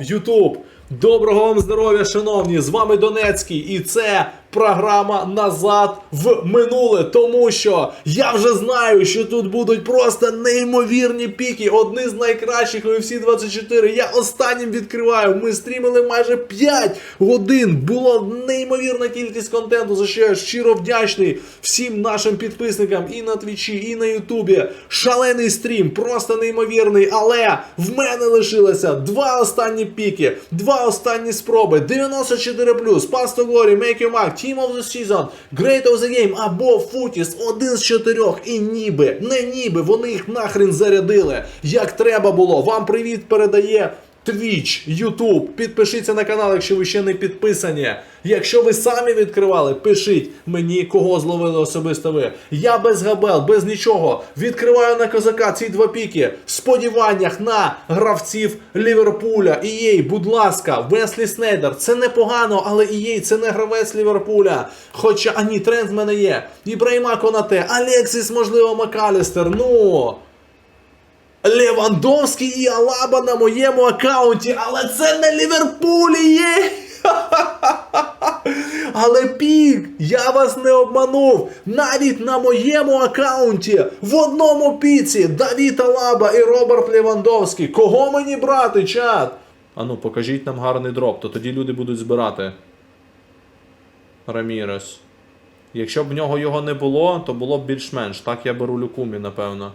Ютуб. Доброго вам здоров'я, шановні! З вами Донецький, і це програма назад в минуле. Тому що я вже знаю, що тут будуть просто неймовірні піки. Одні з найкращих UFC 24. Я останнім відкриваю. Ми стрімили майже 5 годин. Було неймовірна кількість контенту, за що я щиро вдячний всім нашим підписникам і на Твічі, і на Ютубі. Шалений стрім, просто неймовірний. Але в мене лишилося два останні піки, два останні спроби. 94 Pass to Glory, Make Your Mark, Team of the Season, Great of the Game або Футіс, один з чотирьох. І ніби, не ніби, вони їх нахрен зарядили. Як треба було. Вам привіт передає. Twitch, YouTube, підпишіться на канал, якщо ви ще не підписані. Якщо ви самі відкривали, пишіть мені, кого зловили особисто ви. Я без габел, без нічого. Відкриваю на козака ці два піки. В сподіваннях на гравців Ліверпуля. І їй, будь ласка, Веслі Снейдер. Це непогано, але і їй це не гравець Ліверпуля. Хоча, а ні, тренд в мене є. Ібраїма Конате, Алексіс, можливо, Макалістер. Ну. Левандовський і Алаба на моєму аккаунті, але це не Ліверпулі є. Але пік, я вас не обманув. Навіть на моєму аккаунті в одному піці Давід Алаба і Роберт Левандовський. Кого мені брати, чат? Ану, покажіть нам гарний дроп, то тоді люди будуть збирати. Рамірес. Якщо б в нього його не було, то було б більш-менш. Так я беру люкумі, напевно.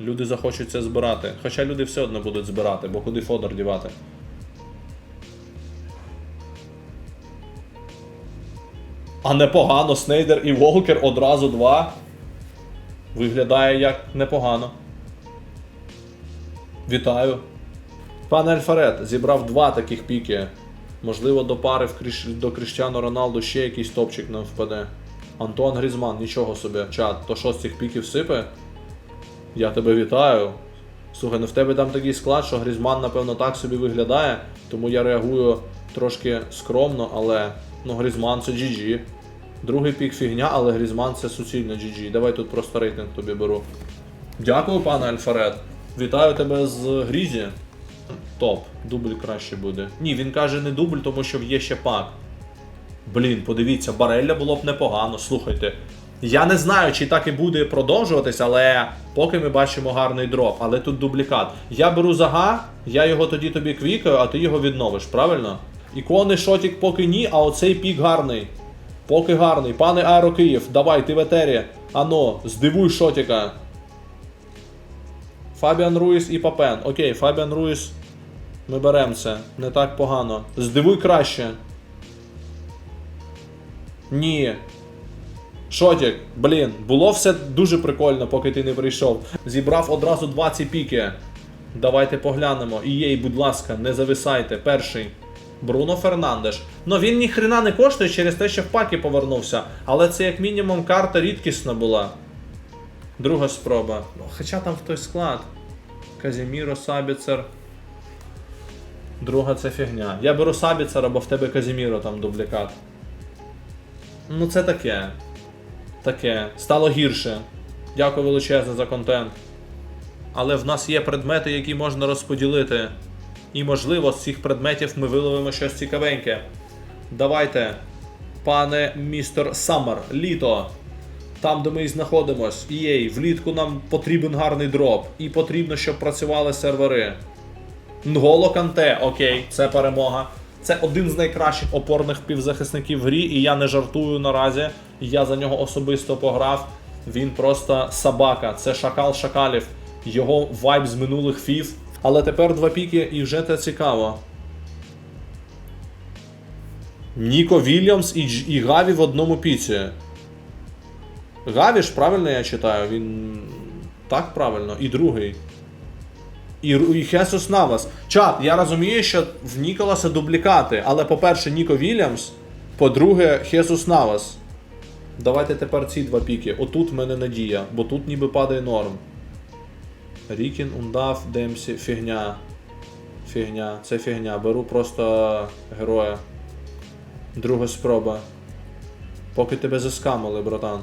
Люди захочуть це збирати. Хоча люди все одно будуть збирати, бо куди фодор дівати. А непогано, Снейдер і Волкер одразу два. Виглядає як непогано. Вітаю. Пане Альфарет, зібрав два таких піки. Можливо, до пари в Кріш... до Кріштіану Роналду ще якийсь топчик нам впаде. Антон Грізман, нічого собі. Чат, то що з цих піків сипе? Я тебе вітаю. Слухай, ну в тебе там такий склад, що Грізман, напевно, так собі виглядає, тому я реагую трошки скромно, але ну Грізман це GG. Другий пік фігня, але Грізман це суцільно GG. Давай тут просто рейтинг тобі беру. Дякую, пане Альфаред. Вітаю тебе з Грізі. Топ, дубль краще буде. Ні, він каже не дубль, тому що є ще пак. Блін, подивіться, Барелля було б непогано. Слухайте. Я не знаю, чи так і буде продовжуватись, але поки ми бачимо гарний дроп. Але тут дублікат. Я беру зага, я його тоді тобі квікаю, а ти його відновиш, правильно? Ікони шотік поки ні, а оцей пік гарний. Поки гарний. Пане Аеро Київ, давай, ти в етері. Ано, здивуй шотіка. Фабіан Руїс і Папен. Окей, Фабіан Руїс. Ми беремо це. Не так погано. Здивуй краще. Ні. Шотік, блін, було все дуже прикольно, поки ти не прийшов. Зібрав одразу 20 піки. Давайте поглянемо. І їй, будь ласка, не зависайте. Перший. Бруно Фернандеш. Ну він ні хрена не коштує через те, що в паки повернувся. Але це як мінімум карта рідкісна була. Друга спроба. Ну, Хоча там в той склад. Казіміро, Сабіцер. Друга це фігня. Я беру Сабіцера, бо в тебе Казіміро там дублікат. Ну це таке. Таке. Стало гірше. Дякую величезне за контент. Але в нас є предмети, які можна розподілити. І можливо з цих предметів ми виловимо щось цікавеньке. Давайте, пане містер Саммер, літо. Там, де ми і знаходимось, EA, влітку нам потрібен гарний дроп. І потрібно, щоб працювали сервери. Нголо Канте, окей, це перемога. Це один з найкращих опорних півзахисників в грі, і я не жартую наразі. Я за нього особисто пограв. Він просто собака, це шакал шакалів, його вайб з минулих фіф. Але тепер два піки і вже це цікаво. Ніко Вільямс і, і Гаві в одному піці. Гаві ж правильно я читаю, він. Так правильно, і другий. І, і Хесус Навас. Чат, я розумію, що в Ніколаса дублікати, але по-перше, Ніко Вільямс, по-друге, Хесус Навас. Давайте тепер ці два піки. Отут в мене надія, бо тут ніби падає норм. Рікін, Ундав, Демсі, фігня. Фігня, це фігня. Беру просто героя. Друга спроба. Поки тебе заскамили, братан.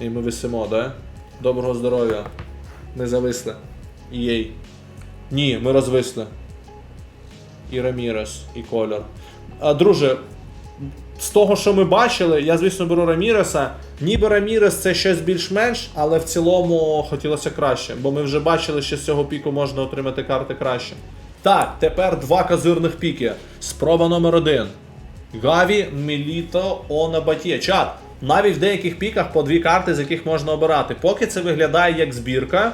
І ми висимо, да? Доброго здоров'я. Не зависли. Єй. Ні, ми розвисли. І Рамірес, і Колір. А, друже, з того, що ми бачили, я, звісно, беру Раміреса. Ніби Рамірес це щось більш-менш, але в цілому хотілося краще, бо ми вже бачили, що з цього піку можна отримати карти краще. Так, тепер два козирних піки. Спроба номер один. Гаві, Міліто, Онабатє. Чат. Навіть в деяких піках по дві карти, з яких можна обирати. Поки це виглядає як збірка.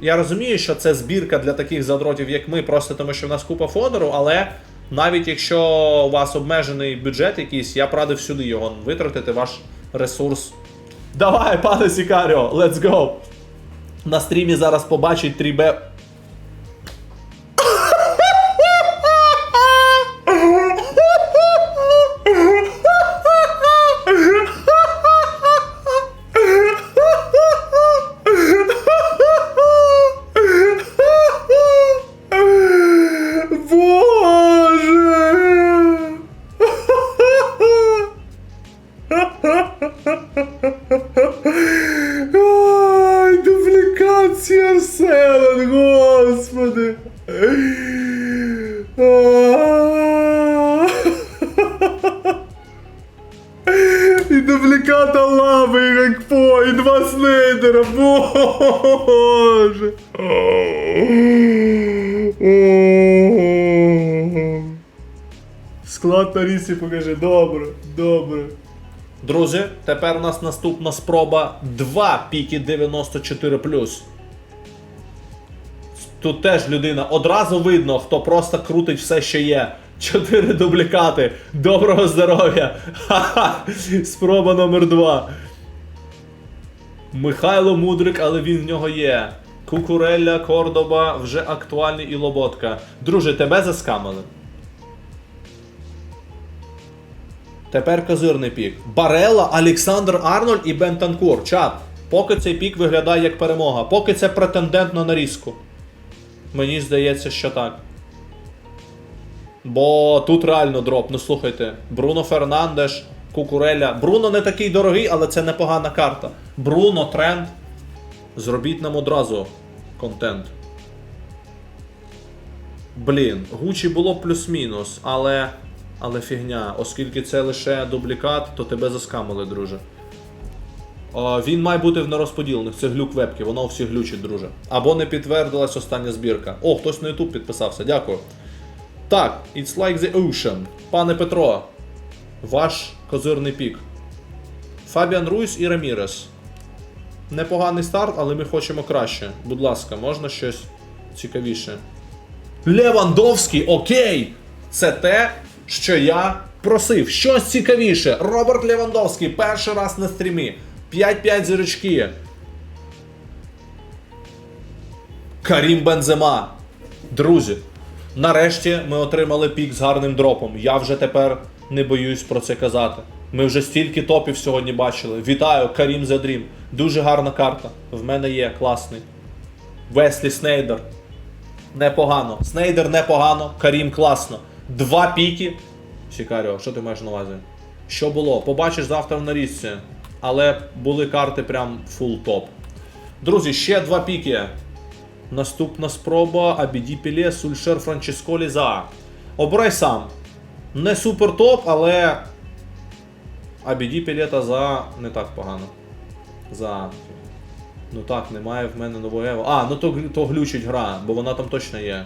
Я розумію, що це збірка для таких задротів, як ми, просто тому що в нас купа фодеру, але навіть якщо у вас обмежений бюджет якийсь, я б радив сюди його витратити, ваш ресурс. Давай, пане Сікаріо, let's go! На стрімі зараз побачить 3B. Боже! Склад на рісі покажи, добре, добре. Друзі, тепер у нас наступна спроба 2 піки 94 Тут теж людина. Одразу видно, хто просто крутить все, що є. Чотири дублікати. Доброго здоров'я! Ха-ха! Спроба номер 2 Михайло Мудрик, але він в нього є. Кукурелля, Кордоба, вже актуальний і Лоботка. Друже, тебе заскамили. Тепер козирний пік. Барела, Олександр Арнольд і Бентанкур. Чат. Поки цей пік виглядає як перемога. Поки це претендент на нарізку. Мені здається, що так. Бо тут реально дроп. Ну слухайте, Бруно Фернандеш, Кукуреля. Бруно не такий дорогий, але це непогана карта. Бруно, тренд. Зробіть нам одразу контент. Блін, Гучі було плюс-мінус, але. Але фігня, оскільки це лише дублікат, то тебе заскамили, друже. О, він має бути в нерозподілених, це глюк вебки, воно всі глючить, друже. Або не підтвердилась остання збірка. О, хтось на YouTube підписався, дякую. Так, it's like the ocean. Пане Петро, ваш козирний пік. Фабіан Руйс і Рамірес. Непоганий старт, але ми хочемо краще. Будь ласка, можна щось цікавіше. Левандовський, окей! Це те, що я просив. Щось цікавіше. Роберт Левандовський перший раз на стрімі. 5-5 зірочки. Карім Бензема. Друзі, нарешті ми отримали пік з гарним дропом. Я вже тепер не боюсь про це казати. Ми вже стільки топів сьогодні бачили. Вітаю, Карім Задрім. Дуже гарна карта. В мене є класний. Веслі Снейдер. Непогано. Снейдер непогано, Карім класно. Два піки. Сікаріо, що ти маєш на увазі? Що було? Побачиш завтра в нарізці. Але були карти прям фул топ. Друзі, ще два піки. Наступна спроба Абіді Пілє, Сульшер Франческо Ліза. Обирай сам. Не супер топ, але. Абіді Пілє та за не так погано. За. Ну так, немає в мене нового Ево. А, ну то, то глючить гра, бо вона там точно є.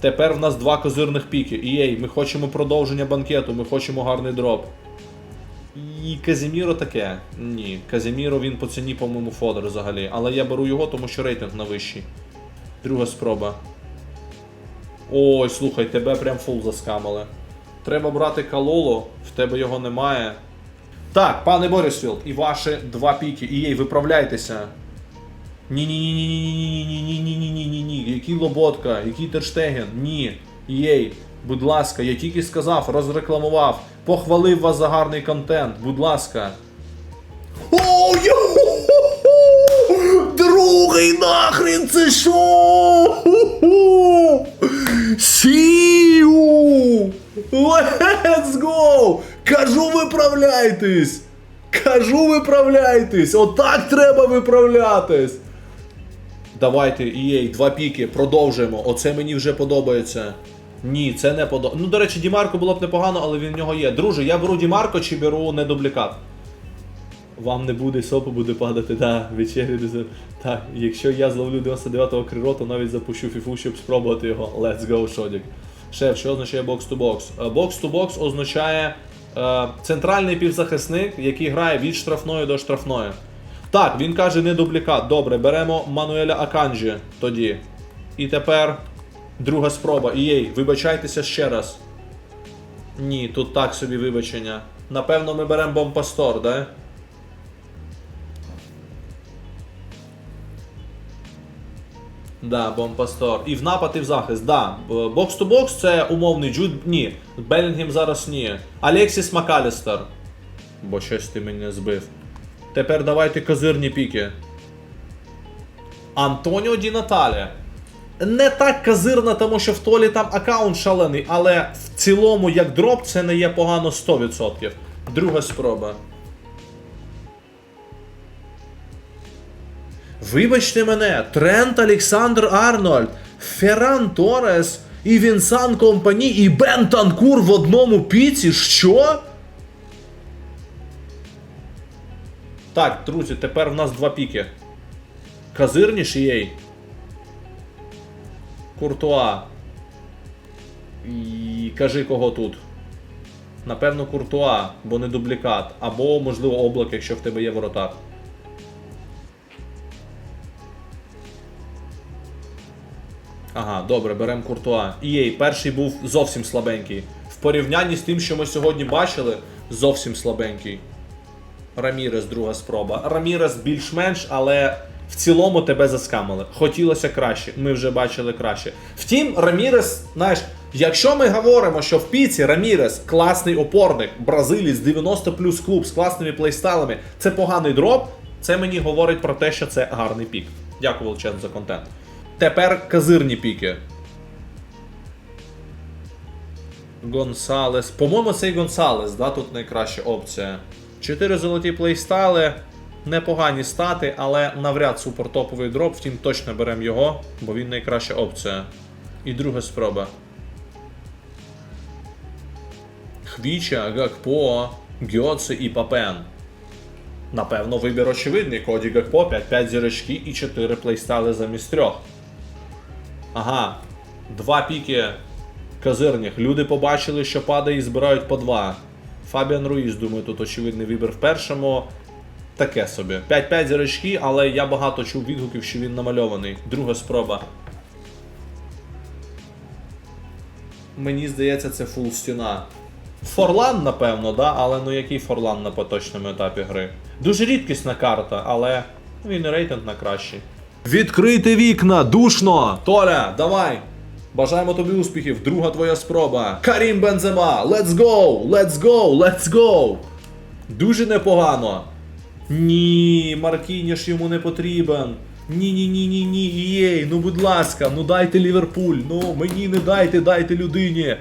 Тепер в нас два козирних піки. Ієй, ми хочемо продовження банкету, ми хочемо гарний дроп. І Казіміро таке. Ні, Казіміро він по ціні, по-моєму, фодер взагалі. Але я беру його, тому що рейтинг на вищий. Друга спроба. Ой, слухай, тебе прям фул заскамили. Треба брати Калоло, в тебе його немає. Так, пане Борисфілд, і ваші два піки. Ієй, виправляйтеся. Ні-ні-ні-ні-ні-ні-ні-ні-ні-ні-ні-ні. Який Лоботка, який Терштеген? Ні. Єй, будь ласка, я тільки сказав, розрекламував, похвалив вас за гарний контент, будь ласка. Другий нахрен це що? Сію! Let's go! Кажу, виправляйтесь! Кажу, виправляйтесь! Отак треба виправлятись! Давайте, EA, два піки, продовжуємо. Оце мені вже подобається. Ні, це не подобається. Ну, до речі, Дімарко було б непогано, але він в нього є. Друже, я беру Дімарко чи беру не дублікат? Вам не буде сопу, буде падати, да, вечері. Так, якщо я зловлю 99-го крило, то навіть запущу фіфу, щоб спробувати його. Let's go, Шодік. Шеф, що означає бокс-то-бокс? Е, Бокс-то-бокс означає е, центральний півзахисник, який грає від штрафної до штрафної. Так, він каже не дублікат. Добре, беремо Мануеля Аканджі тоді. І тепер друга спроба. Ієй, вибачайтеся ще раз. Ні, тут так собі вибачення. Напевно, ми беремо Бомпастор, да? Да, Бомпастор. І в напад, і в захист, да. Бокс-то-бокс це умовний Джуд. Ні. Белінгем зараз ні. Алексіс Макалістер. Бо щось ти мене збив. Тепер давайте козирні піки. Антоніо Ді Наталі. Не так казирна, тому що в Толі там аккаунт шалений, але в цілому, як дроп, це не є погано 100%. Друга спроба. Вибачте мене, Трент Олександр Арнольд, Ферран Торес і Вінсан Компані і Бен Танкур в одному піці. Що? Так, друзі, тепер в нас два піки. Казирніш єй. Куртуа. І кажи кого тут. Напевно, Куртуа, бо не дублікат. Або, можливо, облак, якщо в тебе є воротар. Ага, добре, беремо Куртуа. Ієй, перший був зовсім слабенький. В порівнянні з тим, що ми сьогодні бачили, зовсім слабенький. Рамірес, друга спроба. Рамірес більш-менш, але в цілому тебе заскамили. Хотілося краще, ми вже бачили краще. Втім, Рамірес, знаєш, якщо ми говоримо, що в піці Рамірес класний опорник, бразилець 90 плюс клуб з класними плейстайлами, це поганий дроп, це мені говорить про те, що це гарний пік. Дякую величезно за контент. Тепер казирні піки. Гонсалес. По-моєму, цей Гонсалес, да, тут найкраща опція. Чотири золоті плейстайли. Непогані стати, але навряд супертоповий дроп, втім точно беремо його, бо він найкраща опція. І друга спроба. Хвіча, Гакпо, Гьоце і Папен. Напевно, вибір очевидний. Коді Гакпо 5-5 зірочки і 4 плейстайли замість трьох. Ага, два піки казирних. Люди побачили, що падає і збирають по два. Фабіан Руїз, думаю, тут очевидний вибір в першому. Таке собі. 5-5 зірочки, але я багато чув відгуків, що він намальований. Друга спроба. Мені здається, це фул стіна. Форлан, напевно, да? але ну який Форлан на поточному етапі гри? Дуже рідкісна карта, але він і рейтинг на кращий. Відкрити вікна, душно! Толя, давай! Бажаємо тобі успіхів, друга твоя спроба. Карім Бензема, let's go! Let's go! Let's go! Дуже непогано. Ні, Маркініш йому не потрібен. Ні, ні, ні, ні, ні, єй, ну будь ласка, ну дайте Ліверпуль, ну мені не дайте, дайте людині.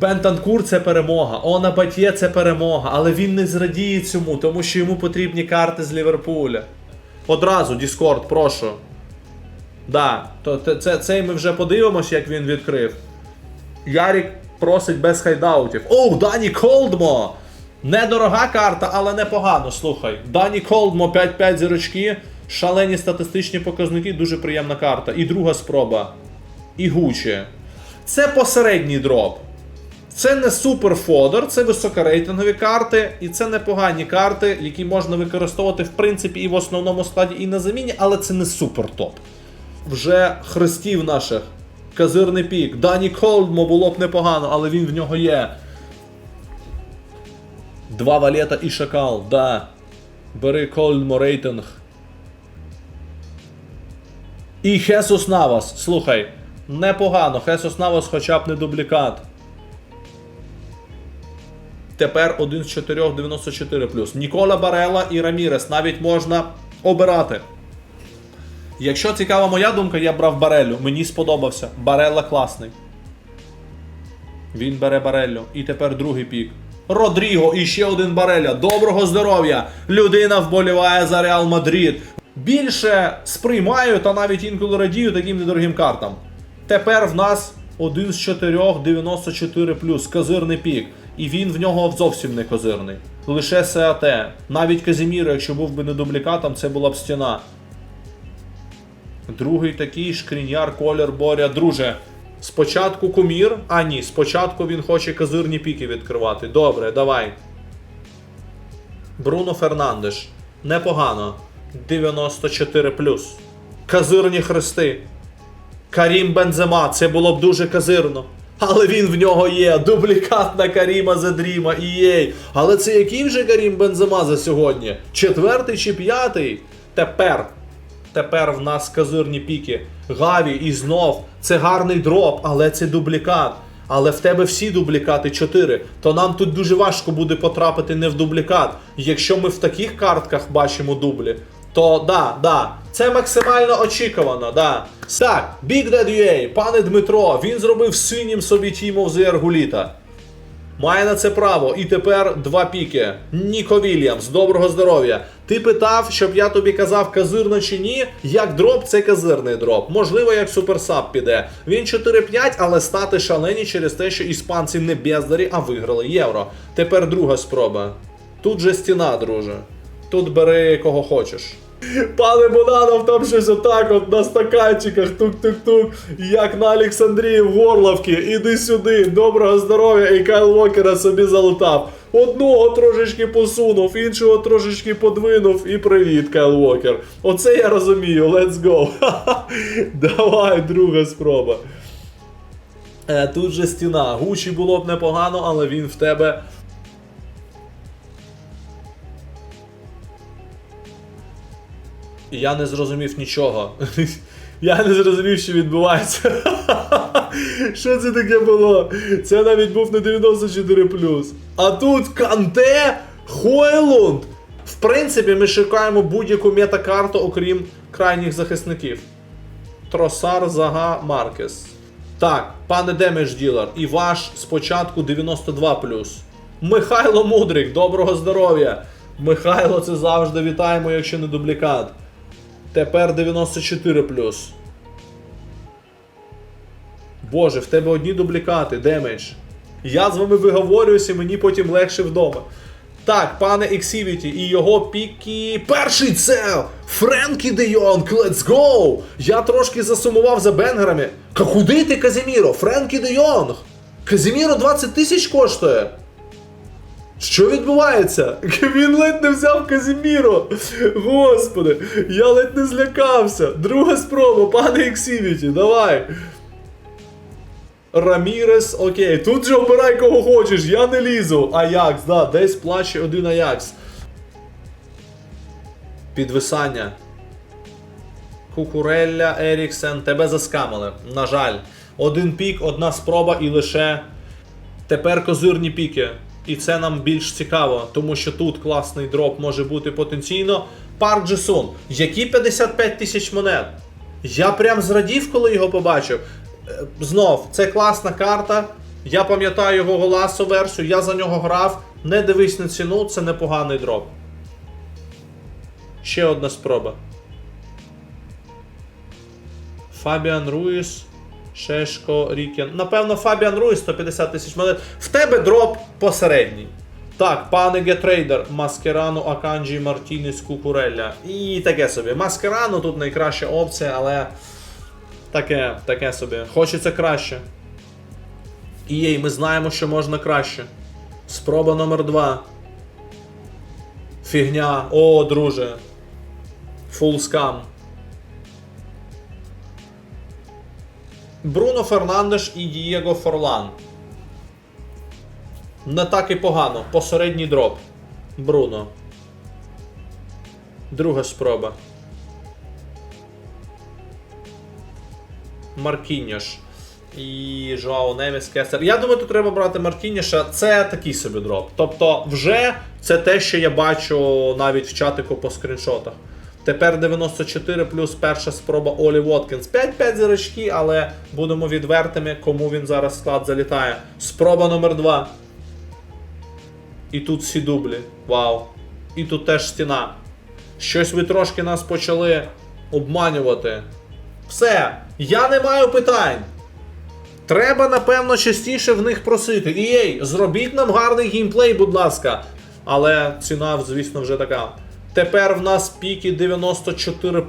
Бентанкур це перемога, Она Батє це перемога, але він не зрадіє цьому, тому що йому потрібні карти з Ліверпуля. Одразу, Discord, прошу. Да, то це, цей ми вже подивимось, як він відкрив. Ярік просить без хайдаутів. Оу, Дані Колдмо! Недорога карта, але непогано, слухай. Дані Колдмо 5-5 зірочки, шалені статистичні показники, дуже приємна карта. І друга спроба. І Гучі. Це посередній дроп. Це не супер фодер, це високорейтингові карти, і це непогані карти, які можна використовувати в принципі і в основному складі, і на заміні, але це не супер топ. Вже хрестів наших. Казирний пік. Дані Колдмо було б непогано, але він в нього є. Два валета і шакал, да. Бери Колдмо рейтинг. І Хесус Навас. Слухай, непогано. Хесус Навас хоча б не дублікат. Тепер 1 з 4 94 Нікола Барела і Рамірес навіть можна обирати. Якщо цікава моя думка, я брав Барелю. Мені сподобався. Барелла класний. Він бере Бареллю. І тепер другий пік. Родріго і ще один Бареля. Доброго здоров'я! Людина вболіває за Реал Мадрид. Більше сприймаю та навіть інколи радію таким недорогим картам. Тепер в нас один з чотирьох 94 плюс козирний пік. І він в нього зовсім не козирний. Лише САТ. Навіть Казіміро, якщо був би не дублікатом, це була б стіна. Другий такий шкріняр, колір боря. Друже, спочатку кумір, а ні, спочатку він хоче козирні піки відкривати. Добре, давай. Бруно Фернандеш. Непогано. 94 Казирні хрести. Карім Бензема, це було б дуже казирно. Але він в нього є. Дублікат на Каріма Задріма і єй. Але це який вже Карім Бензема за сьогодні? Четвертий чи п'ятий? Тепер. Тепер в нас казирні піки. Гаві і знов. Це гарний дроп, але це дублікат. Але в тебе всі дублікати 4. То нам тут дуже важко буде потрапити не в дублікат. Якщо ми в таких картках бачимо дублі, то да, да, це максимально очікувано, да. Так, Big Dad UA, пане Дмитро, він зробив синім собі Team of the Гуліта. Має на це право. І тепер два піки. Ніко Вільямс, доброго здоров'я. Ти питав, щоб я тобі казав, казирно чи ні. Як дроп, це казирний дроп. Можливо, як суперсап піде. Він 4-5, але стати шалені через те, що іспанці не бездарі, а виграли євро. Тепер друга спроба. Тут же стіна, друже. Тут бери кого хочеш. Пане Бонанов, там щось отак от на стаканчиках, тук-тук-тук, як на Олександрії в Горловці. Іди сюди, доброго здоров'я, і Кайл Вокера собі залутав. Одного трошечки посунув, іншого трошечки подвинув, і привіт, Кайл Вокер. Оце я розумію, let's go. Давай, друга спроба. Е, тут же стіна. Гучі було б непогано, але він в тебе І я не зрозумів нічого. Я не зрозумів, що відбувається. Що це таке було? Це навіть був не 94. А тут Канте Хойлунд. В принципі, ми шукаємо будь-яку метакарту, окрім крайніх захисників. Тросар Зага Маркес. Так, пане Демедж Ділер, і ваш спочатку 92 Михайло Мудрик, доброго здоров'я! Михайло, це завжди вітаємо, якщо не дублікат. Тепер 94 Боже, в тебе одні дублікати, демедж. Я з вами виговорююся, мені потім легше вдома. Так, пане Ексівіті і його піки. Перший це Френкі Де Йонг, let's go! Я трошки засумував за бенгерами. Ка куди ти, Казіміро? Френкі Де Йонг! Казіміро 20 тисяч коштує. Що відбувається? Він ледь не взяв Казіміро. Господи, я ледь не злякався. Друга спроба, пане Ексівіті, давай. Рамірес, окей, тут же обирай кого хочеш, я не лізу. Аякс, да, десь плаче один Аякс. Підвисання. Кукурелля, Еріксен, тебе заскамили. На жаль. Один пік, одна спроба і лише тепер козирні піки. І це нам більш цікаво, тому що тут класний дроп може бути потенційно. Парк Джесун. Які 55 тисяч монет? Я прям зрадів, коли його побачив. Е, Знов, це класна карта. Я пам'ятаю його голасу версію, я за нього грав. Не дивись на ціну, це непоганий дроп. Ще одна спроба. Фабіан Руїс. Шешко, Рікін. Напевно, Фабіан Руїс 150 тисяч монет. В тебе дроп посередній. Так, пане Гетрейдер, Маскерану, Аканджі, Мартінес, Кукурелля. І таке собі. Маскерану тут найкраща опція, але таке, таке собі. Хочеться краще. І єй, ми знаємо, що можна краще. Спроба номер 2 Фігня. О, друже. Фул скам. Бруно Фернандеш і Дієго Форлан. Не так і погано. Посередній дроп. Бруно. Друга спроба. Маркіньош. І Жоао Невіс Кесер. Я думаю, тут треба брати Маркініша. Це такий собі дроп. Тобто, вже це те, що я бачу навіть в чатику по скріншотах. Тепер 94 плюс перша спроба Олі Воткінс. 5-5 зірочки, але будемо відвертими, кому він зараз склад залітає. Спроба номер 2. І тут всі дублі. Вау. І тут теж стіна. Щось ви трошки нас почали обманювати. Все, я не маю питань. Треба, напевно, частіше в них просити. EA, зробіть нам гарний геймплей, будь ласка. Але ціна, звісно, вже така. Тепер в нас піки 94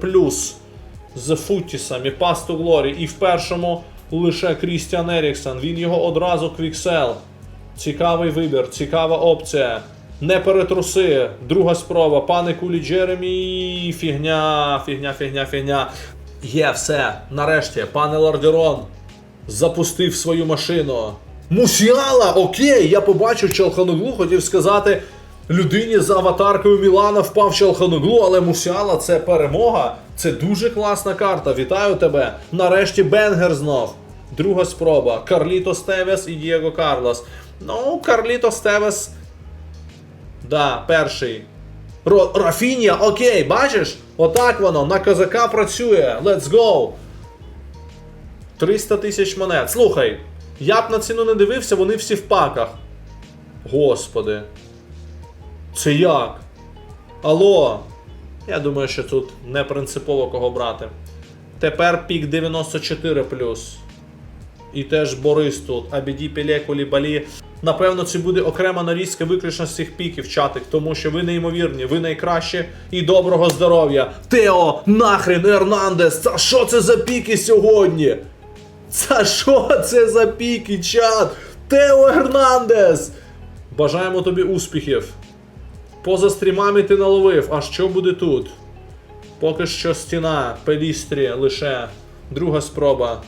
з Футісами, Pass to Glory. І в першому лише Крістіан Еріксон. Він його одразу квіксел. Цікавий вибір, цікава опція. Не перетруси. Друга спроба. Пане Кулі Джеремі. Фігня, фігня, фігня, фігня. Є все. Нарешті, пане Лордерон запустив свою машину. Мусіала! Окей, я побачив Чалхануглу, хотів сказати. Людині з аватаркою Мілана впав Чалхануглу, але Мусіала це перемога. Це дуже класна карта. Вітаю тебе. Нарешті Бенгер знов. Друга спроба. Карліто Стевес і Дієго Карлос. Ну, Карліто Стевес. Да, перший. Ро- Рафінія, окей, бачиш? Отак воно, на козака працює. Let's go! 300 тисяч монет. Слухай, я б на ціну не дивився, вони всі в паках. Господи. Це як? Алло. Я думаю, що тут не принципово кого брати. Тепер пік 94 І теж Борис тут. Абіді Піле Кулібалі. Напевно, це буде окрема нарізка виключно з цих піків, чатик, тому що ви неймовірні, ви найкращі і доброго здоров'я. Тео, нахрен, Ернандес, це що це за піки сьогодні? Це що це за піки, чат? Тео Ернандес! Бажаємо тобі успіхів. Поза стрімами ти наловив. А що буде тут? Поки що стіна, пелістрі лише. Друга спроба.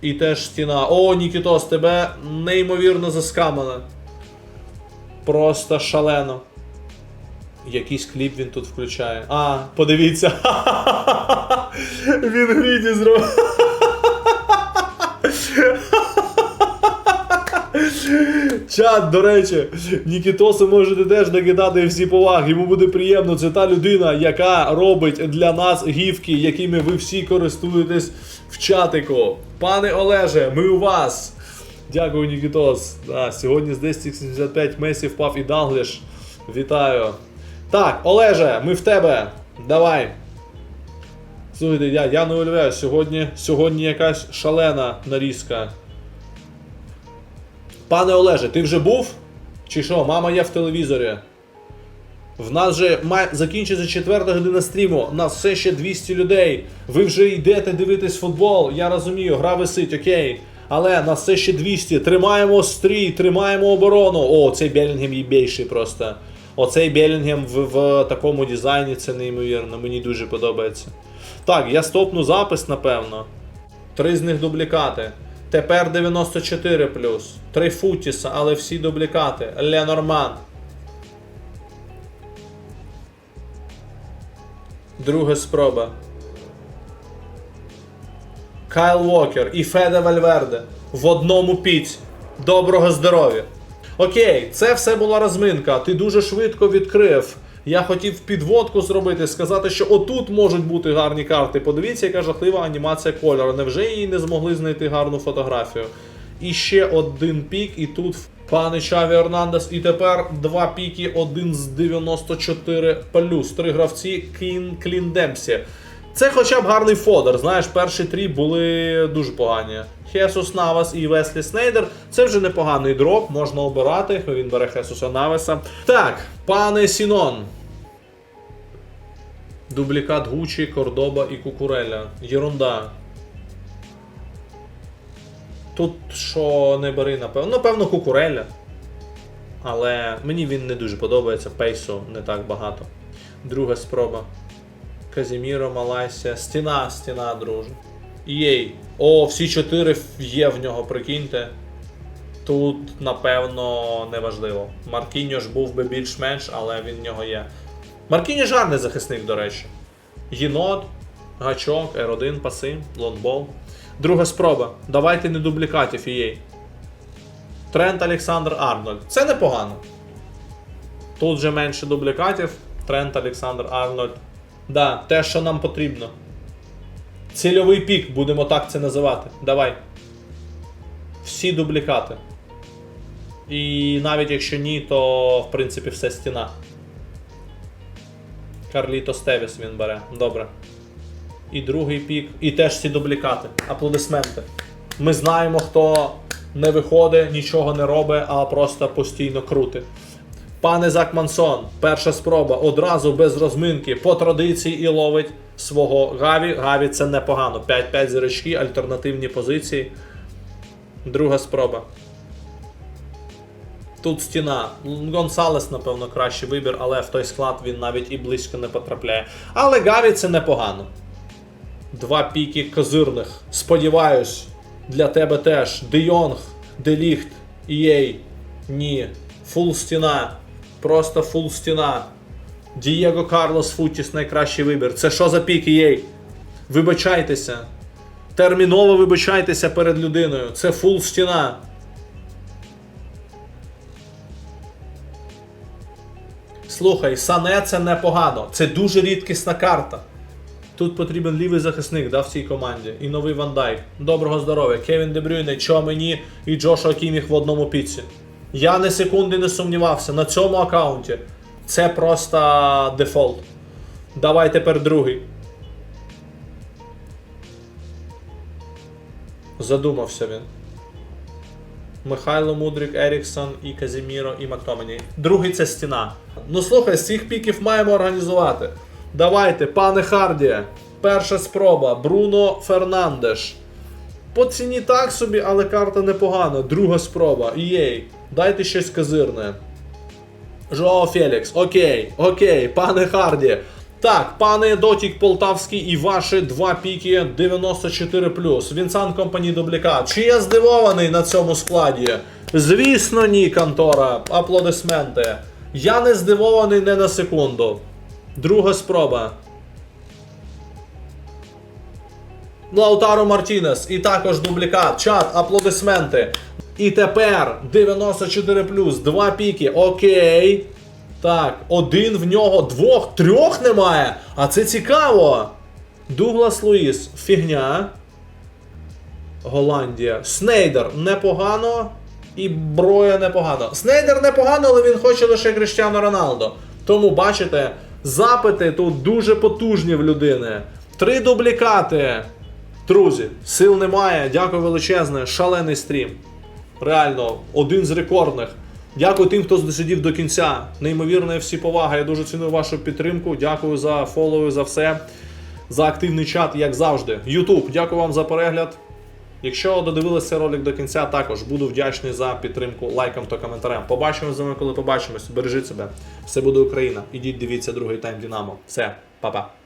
І теж стіна. О, Нікітос, тебе неймовірно заскамано. Просто шалено. Якийсь кліп він тут включає. А, подивіться. Він гріді зробив. Чат, до речі, Нікітосу можете теж накидати всі поваги. Йому буде приємно. Це та людина, яка робить для нас гівки, якими ви всі користуєтесь в чатику. Пане Олеже, ми у вас. Дякую, Нікітос. Да, сьогодні з 1075 Месі впав і Дангліш. Вітаю. Так, Олеже, ми в тебе. Давай. Слухайте, я, я не уявляю, сьогодні, сьогодні якась шалена нарізка. Пане Олеже, ти вже був? Чи що, мама є в телевізорі? В нас же має закінчиться четверта година стріму. Нас все ще 200 людей. Ви вже йдете дивитись футбол. Я розумію, гра висить, окей. Але нас все ще 200. Тримаємо стрій, тримаємо оборону. О, цей Белінгем їбейший просто. Оцей Белінгем в, в такому дизайні це неймовірно. Мені дуже подобається. Так, я стопну запис, напевно. Три з них дублікати. Тепер 94 Три Футіса, але всі дублікати. Ленорман. Друга спроба. Кайл Уокер і Феде Вальверде в одному піці. Доброго здоров'я. Окей, це все була розминка. Ти дуже швидко відкрив. Я хотів підводку зробити, сказати, що отут можуть бути гарні карти. Подивіться, яка жахлива анімація кольору. Невже її не змогли знайти гарну фотографію? І ще один пік, і тут пане Чаві Ернандес. І тепер два піки, один з 94 плюс. Три гравці Клін Кліндемсі. Це хоча б гарний фодер. Знаєш, перші три були дуже погані. Хесус Навас і Веслі Снейдер. Це вже непоганий дроп, можна обирати. Він бере Хесуса Навеса. Так, пане Сінон. Дублікат Гучі, Кордоба і Кукуреля. Єрунда. Тут що не бери, напевно. Напевно, Кукуреля. Але мені він не дуже подобається. Пейсу не так багато. Друга спроба. Казіміро, Малайсія. Стіна, стіна, друже. Єй. О, всі чотири є в нього, прикиньте. Тут, напевно, неважливо. Маркіньо ж був би більш-менш, але він в нього є. Маркіньо ж гарний захисник, до речі. Єнот, гачок, R1, паси, лонбол. Друга спроба. Давайте не дублікатів EA. Трент Олександр Арнольд. Це непогано. Тут вже менше дублікатів. Трент Олександр Арнольд. Да, те, що нам потрібно. Цільовий пік, будемо так це називати. Давай. Всі дублікати. І навіть якщо ні, то в принципі все стіна. Карліто Стевіс він бере. Добре. І другий пік. І теж ці дублікати. Аплодисменти. Ми знаємо, хто не виходить, нічого не робить, а просто постійно крутить. Пане Закмансон, перша спроба одразу без розминки по традиції і ловить свого Гаві. Гаві це непогано. 5-5 зірочки, альтернативні позиції. Друга спроба. Тут стіна. Гонсалес, напевно, кращий вибір, але в той склад він навіть і близько не потрапляє. Але Гаві це непогано. Два піки козирних. Сподіваюсь, для тебе теж. Де Йонг, Де Ліхт, Єй. Ні. Фул стіна. Просто фул стіна. Дієго Карлос Футіс найкращий вибір. Це що за пік Єй? Вибачайтеся. Терміново вибачайтеся перед людиною. Це фул стіна. Слухай, Сане це непогано. Це дуже рідкісна карта. Тут потрібен лівий захисник да, в цій команді. І новий Ван Дайк. Доброго здоров'я. Кевін Дебрюйне, Чомені і Джошуа Кіміх в одному піці. Я не секунди не сумнівався на цьому аккаунті. Це просто дефолт. Давай тепер другий. Задумався він. Михайло Мудрик, Еріксон і Казіміро і Мактомені. Другий це стіна. Ну слухай, з цих піків маємо організувати. Давайте, пане Харді. Перша спроба. Бруно Фернандеш. По ціні так собі, але карта непогана. Друга спроба. Єй. Дайте щось козирне. Жоао Фелікс. Окей, окей, пане Харді. Так, пане Дотік Полтавський і ваші два піки 94. Вінсан Компані Дублікат. Чи я здивований на цьому складі? Звісно, ні, контора. Аплодисменти. Я не здивований не на секунду. Друга спроба. Лаутаро Мартінес. І також дублікат. Чат, аплодисменти. І тепер 94 два піки. Окей. Так, один в нього, двох, трьох немає. А це цікаво. Дуглас Луїс, фігня. Голландія. Снейдер непогано. І Броя непогано. Снейдер непогано, але він хоче лише Кріштіану Роналдо. Тому бачите, запити тут дуже потужні в людини. Три дублікати. Друзі, сил немає. Дякую величезне. Шалений стрім. Реально, один з рекордних. Дякую тим, хто досидів до кінця. Неймовірна всі повага. Я дуже ціную вашу підтримку. Дякую за фолови, за все. За активний чат, як завжди. Ютуб, дякую вам за перегляд. Якщо додивилися ролик до кінця, також буду вдячний за підтримку лайком та коментарем. Побачимось з вами, коли побачимось. Бережіть себе. Все буде Україна. Ідіть, дивіться другий тайм Динамо. Все, па-па.